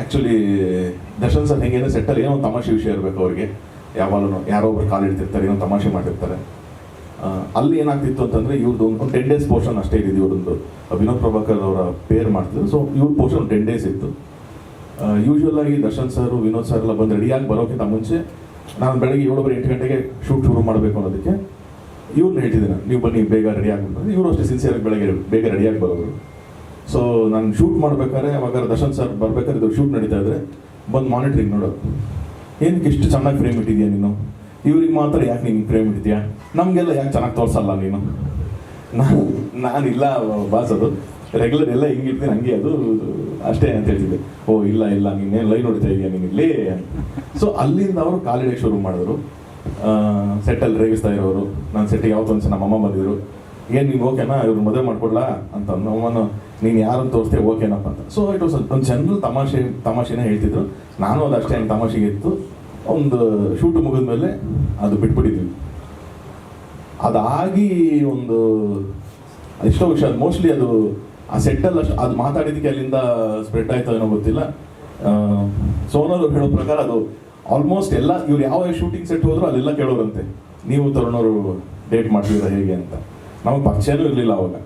Actually Darshan sir ಹೆಂಗೇನೋ ಸೆಟ್ಟಲ್ಲಿ ಏನೋ ಒಂದು ತಮಾಷೆ ವಿಷಯ ಇರಬೇಕು ಅವ್ರಿಗೆ. ಯಾವಾಗಲೂ ಯಾರೋ ಒಬ್ರು ಕಾಲು ಇಡ್ತಿರ್ತಾರೆ ಏನೋ ತಮಾಷೆ ಮಾಡಿರ್ತಾರೆ ಅಲ್ಲಿ ಏನಾಗ್ತಿತ್ತು ಅಂತಂದರೆ ಇವ್ರದ್ದು ಒಂದು ಟೆನ್ ಡೇಸ್ ಪೋರ್ಷನ್ ಅಷ್ಟೇ ಇದ್ದಿದ್ದು ಇವ್ರದ್ದು. ವಿನೋದ್ ಪ್ರಭಾಕರ್ ಅವರ ಪೇರ್ ಮಾಡ್ತಿದ್ರು. ಸೊ ಇವ್ರ ಪೋರ್ಷನ್ ಟೆನ್ ಡೇಸ್ ಇತ್ತು. ಯೂಶುವಲ್ ಆಗಿ ದರ್ಶನ್ ಸರ್, ವಿನೋದ್ ಸರ್ ಎಲ್ಲ ಬಂದು ರೆಡಿಯಾಗಿ ಬರೋಕ್ಕಿಂತ ಮುಂಚೆ ನಾನು ಬೆಳಗ್ಗೆ ಏಳುವರೆ ಎಂಟು ಗಂಟೆಗೆ ಶೂಟ್ ಶುರು ಮಾಡಬೇಕು ಅನ್ನೋದಕ್ಕೆ ಇವ್ರನ್ನ ಹೇಳ್ತಿದ್ದೀನಿ ನೀವು ಬನ್ನಿ, ಬೇಗ ರೆಡಿ ಆಗ್ಬಿಟ್ಟು ಇವರು ಅಷ್ಟೇ ಸಿನ್ಸಿಯರಾಗಿ ಬೆಳಗ್ಗೆ, ಬೇಗ ರೆಡಿಯಾಗಿ ಬರೋರು. ಸೊ ನಾನು ಶೂಟ್ ಮಾಡ್ಬೇಕಾದ್ರೆ ಅವಾಗ ದರ್ಶನ್ ಸರ್ ಬರ್ಬೇಕಾದ್ರೆ ಇದು ಶೂಟ್ ನಡೀತಾ ಇದ್ರೆ, ಬಂದು ಮಾನಿಟ್ರಿಂಗ್ ನೋಡೋದು. ಏನಕ್ಕೆ ಇಷ್ಟು ಚೆನ್ನಾಗಿ ಫ್ರೇಮ್ ಇಟ್ಟಿದ್ಯಾ ನೀನು? ಇವ್ರಿಗೆ ಮಾತ್ರ ಯಾಕೆ ನೀನು ಫ್ರೇಮ್ ಇಟ್ಟಿದ್ಯಾ ನಮಗೆಲ್ಲ ಯಾಕೆ ಚೆನ್ನಾಗಿ ತೋರಿಸಲ್ಲ ನೀನು? ನಾನು, ನಾನಿಲ್ಲ ಬಾಸ್ ಅದು. ರೆಗ್ಯುಲರ್ ಎಲ್ಲ ಹಿಂಗಿರ್ತೀನಿ ಹಂಗೆ ಅದು, ಅಷ್ಟೇ ಅಂತ ಹೇಳ್ತಿದ್ದೆ. ಓ, ಇಲ್ಲ ಇಲ್ಲ, ನೀನೇನು ಲೈನ್ ನೋಡ್ತಾ ಇದೆಯಾ ನೀನು ಇಲ್ಲಿ? ಸೊ ಅಲ್ಲಿಂದ ಅವರು ಕಾಲಿಡೆ ಶುರು ಮಾಡಿದ್ರು. ಸೆಟ್ಟಲ್ಲಿ ರೇಗಿಸ್ತಾ ಇರೋರು. ನಾನು ಸೆಟ್ಟಿಗೆ ಯಾವತ್ತೊಂದ್ಸಲ ನಮ್ಮ ಅಮ್ಮ ಬಂದಿದ್ರು. ಏನು ನೀವು ಓಕೆನಾ ಇವ್ರು ಮದುವೆ ಮಾಡ್ಕೊಡ್ಲಾ? ಅಂತ ನಮ್ಮನ್ನು ನೀನು ಯಾರನ್ನು ತೋರಿಸ್ತೇ ಓಕೆನಪ್ಪ ಅಂತ. ಸೊ ಇಟ್ ವಾಸ್ ಒಂದು ಜನರಲ್ ತಮಾಷೆ, ತಮಾಷೆನೇ ಹೇಳ್ತಿದ್ರು. ನಾನು ಅದು ಅಷ್ಟೇ ಹೆಂಗೆ ತಮಾಷೆಗೆ ಇತ್ತು. ಒಂದು ಶೂಟ್ ಮುಗಿದ್ಮೇಲೆ ಅದು ಬಿಟ್ಬಿಟ್ಟಿದ್ವಿ. ಅದಾಗಿ ಒಂದು ಎಷ್ಟೋ ವಿಷಯ ಮೋಸ್ಟ್ಲಿ ಅದು, ಆ ಸೆಟ್ಟಲ್ಲಿ ಅಷ್ಟು ಅದು ಮಾತಾಡಿದ್ದಕ್ಕೆ ಅಲ್ಲಿಂದ ಸ್ಪ್ರೆಡ್ ಆಯ್ತು ಏನೋ ಗೊತ್ತಿಲ್ಲ. ಸೋನಲ್ ಹೇಳೋ ಪ್ರಕಾರ ಅದು ಆಲ್ಮೋಸ್ಟ್ ಎಲ್ಲ ಇವ್ರು ಯಾವ ಶೂಟಿಂಗ್ ಸೆಟ್ ಹೋದ್ರು ಅಲ್ಲೆಲ್ಲ ಕೇಳೋರಂತೆ. ನೀವು ತರುಣವರು ಡೇಟ್ ಮಾಡ್ತೀರಾ ಹೇಗೆ ಅಂತ. ನಮಗೆ ಪರಿಚಯನೂ ಇರಲಿಲ್ಲ ಅವಾಗ